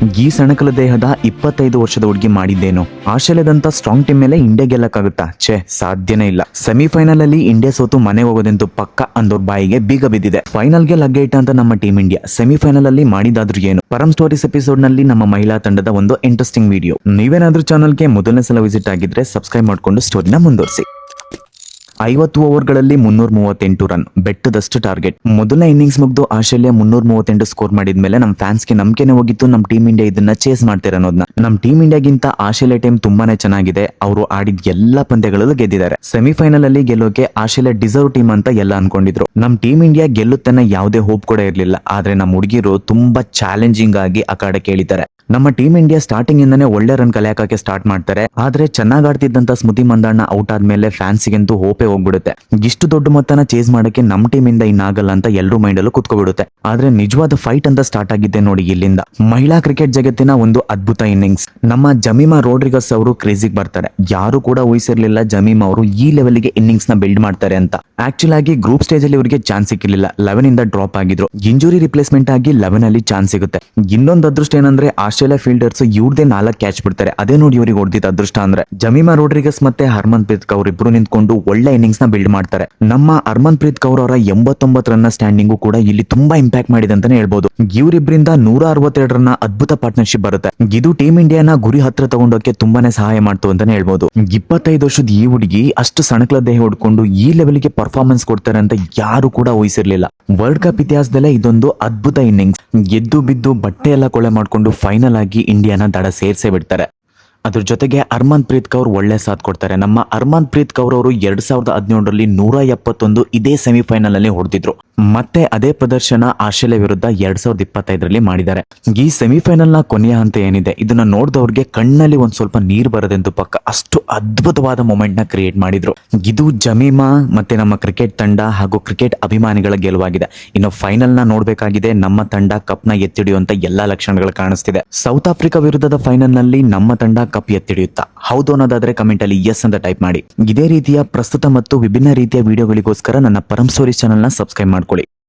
ಈ ಸಣಕಲ ದೇಹದ ಇಪ್ಪತ್ತೈದು ವರ್ಷದ ಹುಡುಗಿ ಮಾಡಿದ್ದೇನು. ಆಸ್ಟ್ರೇಲಿಯಾದಂತ ಸ್ಟ್ರಾಂಗ್ ಟೀಮ್ ಮೇಲೆ ಇಂಡಿಯಾ ಗೆಲ್ಲಕ್ಕಾಗುತ್ತಾ? ಛೇ, ಸಾಧ್ಯನೇ ಇಲ್ಲ. ಸೆಮಿಫೈನಲ್ ಅಲ್ಲಿ ಇಂಡಿಯಾ ಸೋತು ಮನೆ ಹೋಗೋದೆಂದು ಪಕ್ಕ ಅಂದೋರ್ ಬಾಯಿಗೆ ಬೀಗ ಬಿದ್ದಿದೆ. ಫೈನಲ್ಗೆ ಲಗ್ಗೆ ಇಟ್ಟ ಅಂತ ನಮ್ಮ ಟೀಮ್ ಇಂಡಿಯಾ ಸೆಮಿಫೈನಲ್ ಅಲ್ಲಿ ಮಾಡಿದಾದ್ರೂ ಏನು? ಪರಂ ಸ್ಟೋರೀಸ್ ಎಪಿಸೋಡ್ನಲ್ಲಿ ನಮ್ಮ ಮಹಿಳಾ ತಂಡದ ಒಂದು ಇಂಟ್ರೆಸ್ಟಿಂಗ್ ವಿಡಿಯೋ ನೀವೇನಾದ್ರೂ ಚಾನಲ್ಗೆ ಮೊದಲನೇ ಸಲ ವಿಸಿಟ್ ಆಗಿದ್ರೆ ಸಬ್ಸ್ಕ್ರೈಬ್ ಮಾಡ್ಕೊಂಡು ಸ್ಟೋರಿನ ಮುಂದುವರಿಸಿ. ಐವತ್ತು ಓವರ್ಗಳಲ್ಲಿ ಮುನ್ನೂರ ಮೂವತ್ತೆಂಟು ರನ್, ಬೆಟ್ಟದಷ್ಟು ಟಾರ್ಗೆಟ್. ಮೊದಲ ಇನ್ನಿಂಗ್ಸ್ ಮುಗ್ದು ಆಸ್ಟ್ರೇಲಿಯಾ ಮುನ್ನೂರ ಮೂವತ್ತೆಂಟು ಸ್ಕೋರ್ ಮಾಡಿದ್ಮೇಲೆ ನಮ್ಮ ಫ್ಯಾನ್ಸ್ಗೆ ನಂಬಿಕೆನೆ ಹೋಗಿತ್ತು ನಮ್ಮ ಟೀಮ್ ಇಂಡಿಯಾ ಇದನ್ನ ಚೇಸ್ ಮಾಡ್ತಾರೆ ಅನ್ನೋದನ್ನ ನಮ್ಮ ಟೀಮ್ ಇಂಡಿಯಾಗಿಂತ ಆಸ್ಟ್ರೇಲಿಯಾ ಟೀಮ್ ತುಂಬಾನೇ ಚೆನ್ನಾಗಿದೆ, ಅವರು ಆಡಿದ ಎಲ್ಲಾ ಪಂದ್ಯಗಳಲ್ಲೂ ಗೆದ್ದಿದ್ದಾರೆ. ಸೆಮಿಫೈನಲ್ ಅಲ್ಲಿ ಗೆಲ್ಲೋಕೆ ಆಸ್ಟ್ರೇಲಿಯಾ ಡಿಸರ್ವ್ ಟೀಮ್ ಅಂತ ಎಲ್ಲ ಅನ್ಕೊಂಡಿದ್ರು. ನಮ್ಮ ಟೀಮ್ ಇಂಡಿಯಾ ಗೆಲ್ಲುತ್ತನ್ನ ಯಾವುದೇ ಹೋಪ್ ಕೂಡ ಇರಲಿಲ್ಲ, ಆದ್ರೆ ನಮ್ಮ ಹುಡುಗಿರು ತುಂಬಾ ಚಾಲೆಂಜಿಂಗ್ ಆಗಿ ಆ ಕಡೆ ಕೇಳಿದ್ದಾರೆ. ನಮ್ಮ ಟೀಮ್ ಇಂಡಿಯಾ ಸ್ಟಾರ್ಟಿಂಗ್ ಇಂದಾನೆ ಒಳ್ಳೆ ರನ್ ಕಲೆ ಸ್ಟಾರ್ಟ್ ಮಾಡ್ತಾರೆ, ಆದ್ರೆ ಚೆನ್ನಾಗಿ ಆಡ್ತಿದ್ದಂತ ಸ್ಮೃತಿ ಮಂದಣ್ಣ ಔಟ್ ಆದ್ಮೇಲೆ ಫ್ಯಾನ್ಸಿಗಂತೂ ಹೋಪೇ ಹೋಗ್ಬಿಡುತ್ತೆ. ಇಷ್ಟು ದೊಡ್ಡ ಮೊತ್ತನ ಚೇಸ್ ಮಾಡಕ್ಕೆ ನಮ್ ಟೀಮ್ ಇಂದ ಇನ್ನಾಗಲ್ಲ ಅಂತ ಎಲ್ಲರೂ ಮೈಂಡ್ ಅಲ್ಲೂ ಕುತ್ಕೊಬಿಡುತ್ತೆ. ಆದ್ರೆ ನಿಜವಾದ ಫೈಟ್ ಅಂತ ಸ್ಟಾರ್ಟ್ ಆಗಿದ್ದೆ ನೋಡಿ ಇಲ್ಲಿಂದ. ಮಹಿಳಾ ಕ್ರಿಕೆಟ್ ಜಗತ್ತಿನ ಒಂದು ಅದ್ಭುತ ಇನ್ನಿಂಗ್ಸ್ ನಮ್ಮ ಜಮೀಮಾ ರೋಡ್ರಿಗಸ್ ಅವರು ಕ್ರೇಜಿಗೆ ಬರ್ತಾರೆ. ಯಾರು ಕೂಡ ಊಹಿಸಿರ್ಲಿಲ್ಲ ಜಮೀಮಾ ಅವರು ಈ ಲೆವೆಲ್ಗೆ ಇನ್ನಿಂಗ್ಸ್ನ ಬಿಲ್ಡ್ ಮಾಡ್ತಾರೆ ಅಂತ. ಆಕ್ಚುಲ್ ಆಗಿ ಗ್ರೂಪ್ ಸ್ಟೇಜ್ ಅಲ್ಲಿ ಇವರಿಗೆ ಚಾನ್ಸ್ ಸಿಕ್ಕಿರ್ಲಿಲ್ಲ. ಲೆವೆನ್ ಇಂದ ಡ್ರಾಪ್ ಆಗಿದ್ರು. ಇಂಜುರಿ ರಿಪ್ಲೇಸ್ಮೆಂಟ್ ಆಗಿ ಲೆವೆನ್ ಅಲ್ಲಿ ಚಾನ್ಸ್ ಸಿಗುತ್ತೆ. ಇನ್ನೊಂದು ಅದೃಷ್ಟ ಏನಂದ್ರೆ ಆಸ್ಟ್ರೇಲಿಯಾ ಫೀಲ್ಡರ್ಸ್ ಇವ್ರದೇ ನಾಲ್ಕು ಕ್ಯಾಚ್ ಬಿಡ್ತಾರೆ. ಅದೇ ನೋಡಿ ಇವ್ರಿಗೆ ಹೊಡೆದಿದ್ದ ಅದೃಷ್ಟ ಅಂದ್ರೆ. ಜಮೀಮಾ ರೋಡ್ರಿಗಸ್ ಮತ್ತೆ ಹರ್ಮನ್ ಪ್ರೀತ್ ಕೌರ್ ಇಬ್ರು ನಿಂತ್ಕೊಂಡು ಒಳ್ಳೆ ಇನ್ನಿಂಗ್ಸ್ನ ಬಿಲ್ಡ್ ಮಾಡ್ತಾರೆ. ನಮ್ಮ ಹರ್ಮನ್ ಪ್ರೀತ್ ಕೌರ್ ಅವರ ಎಂಬತ್ತೊಂಬತ್ತು ರನ್ನ ಸ್ಟ್ಯಾಂಡಿಂಗು ಕೂಡ ಇಲ್ಲಿ ತುಂಬಾ ಇಂಪ್ಯಾಕ್ಟ್ ಮಾಡಿದೆ ಅಂತಾನೆ ಹೇಳ್ಬಹುದು ಇವರಿಬ್ಬರಿಂದ ನೂರ ಅರವತ್ತೆರಡು ರನ್ನ ಅದ್ಭುತ ಪಾರ್ಟ್ನರ್ಶಿಪ್ ಬರುತ್ತೆ. ಇದು ಟೀಮ್ ಇಂಡಿಯಾನ ಗುರಿ ಹತ್ರ ತಗೊಂಡೋಕೆ ತುಂಬಾನೇ ಸಹಾಯ ಮಾಡ್ತು ಅಂತಾನೆ ಹೇಳ್ಬಹುದು ಇಪ್ಪತ್ತೈದು ವರ್ಷದ ಈ ಹುಡುಗಿ ಅಷ್ಟು ಸಣಕಲ ದೇಹ ಹೊಡ್ಕೊಂಡು ಈ ಲೆವೆಲ್ಗೆ ಪರ್ಫಾರ್ಮೆನ್ಸ್ ಕೊಡ್ತಾರೆ ಅಂತ ಯಾರು ಕೂಡ ಊಹಿಸಿರ್ಲಿಲ್ಲ. ವರ್ಲ್ಡ್ ಕಪ್ ಇತಿಹಾಸದಲ್ಲೇ ಇದೊಂದು ಅದ್ಭುತ ಇನ್ನಿಂಗ್ಸ್ ಗೆದ್ದು ಬಿದ್ದು ಬಟ್ಟೆ ಎಲ್ಲ ಕೊಳೆ ಮಾಡ್ಕೊಂಡು ಫೈನಲ್ ಆಗಿ ಇಂಡಿಯಾನ ದಡ ಸೇರ್ಸೇ ಬಿಡ್ತಾರೆ. ಅದ್ರ ಜೊತೆಗೆ ಅರ್ಮನ್ ಪ್ರೀತ್ ಕೌರ್ ಒಳ್ಳೆ ಸಾಥ್ ಕೊಡ್ತಾರೆ. ನಮ್ಮ ಅರ್ಮನ್ ಪ್ರೀತ್ ಕೌರ್ ಅವರು ಎರಡ್ ಸಾವಿರದ ಹದಿನೇಳರಲ್ಲಿ ನೂರ ಎಪ್ಪತ್ತೊಂದು ಇದೇ ಸೆಮಿಫೈನಲ್ ಅಲ್ಲಿ ಹೊಡೆದಿದ್ರು. ಮತ್ತೆ ಅದೇ ಪ್ರದರ್ಶನ ಆಸ್ಟ್ರೇಲಿಯಾ ವಿರುದ್ಧ ಎರಡ್ ಸಾವಿರದ ಇಪ್ಪತ್ತೈದರಲ್ಲಿ ಮಾಡಿದ್ದಾರೆ. ಈ ಸೆಮಿಫೈನಲ್ನ ಕೊನೆಯ ಹಂತ ಏನಿದೆ? ಇದನ್ನ ನೋಡಿದವ್ರಿಗೆ ಕಣ್ಣಲ್ಲಿ ಒಂದ್ ಸ್ವಲ್ಪ ನೀರ್ ಬರದೆಂದು ಪಕ್ಕ ಅಷ್ಟು ಅದ್ಭುತವಾದ ಮೊಮೆಂಟ್ನ ಕ್ರಿಯೇಟ್ ಮಾಡಿದ್ರು. ಇದು ಜಮೀಮಾ ಮತ್ತೆ ನಮ್ಮ ಕ್ರಿಕೆಟ್ ತಂಡ ಹಾಗೂ ಕ್ರಿಕೆಟ್ ಅಭಿಮಾನಿಗಳ ಗೆಲುವಾಗಿದೆ. ಇನ್ನು ಫೈನಲ್ನ ನೋಡ್ಬೇಕಾಗಿದೆ. ನಮ್ಮ ತಂಡ ಕಪ್ನ ಎತ್ತಿಡಿಯುವಂತ ಎಲ್ಲಾ ಲಕ್ಷಣಗಳು ಕಾಣಿಸ್ತಿದೆ. ಸೌತ್ ಆಫ್ರಿಕಾ ವಿರುದ್ಧದ ಫೈನಲ್ನಲ್ಲಿ ನಮ್ಮ ತಂಡ ಕಪ್ ಎತ್ತಿಡಿಯುತ್ತಾ? ಹೌದು ಅನ್ನೋದಾದ್ರೆ ಕಮೆಂಟ್ ಅಲ್ಲಿ ಎಸ್ ಅಂತ ಟೈಪ್ ಮಾಡಿ. ಇದೇ ರೀತಿಯ ಪ್ರಸ್ತುತ ಮತ್ತು ವಿಭಿನ್ನ ರೀತಿಯ ವಿಡಿಯೋಗಳಿಗೋಸ್ಕರ ನನ್ನ ಪರಂ ಸ್ಟೋರೀಸ್ ಚಾನಲ್ನ ಸಬ್ಸ್ಕ್ರೈಬ್ これ。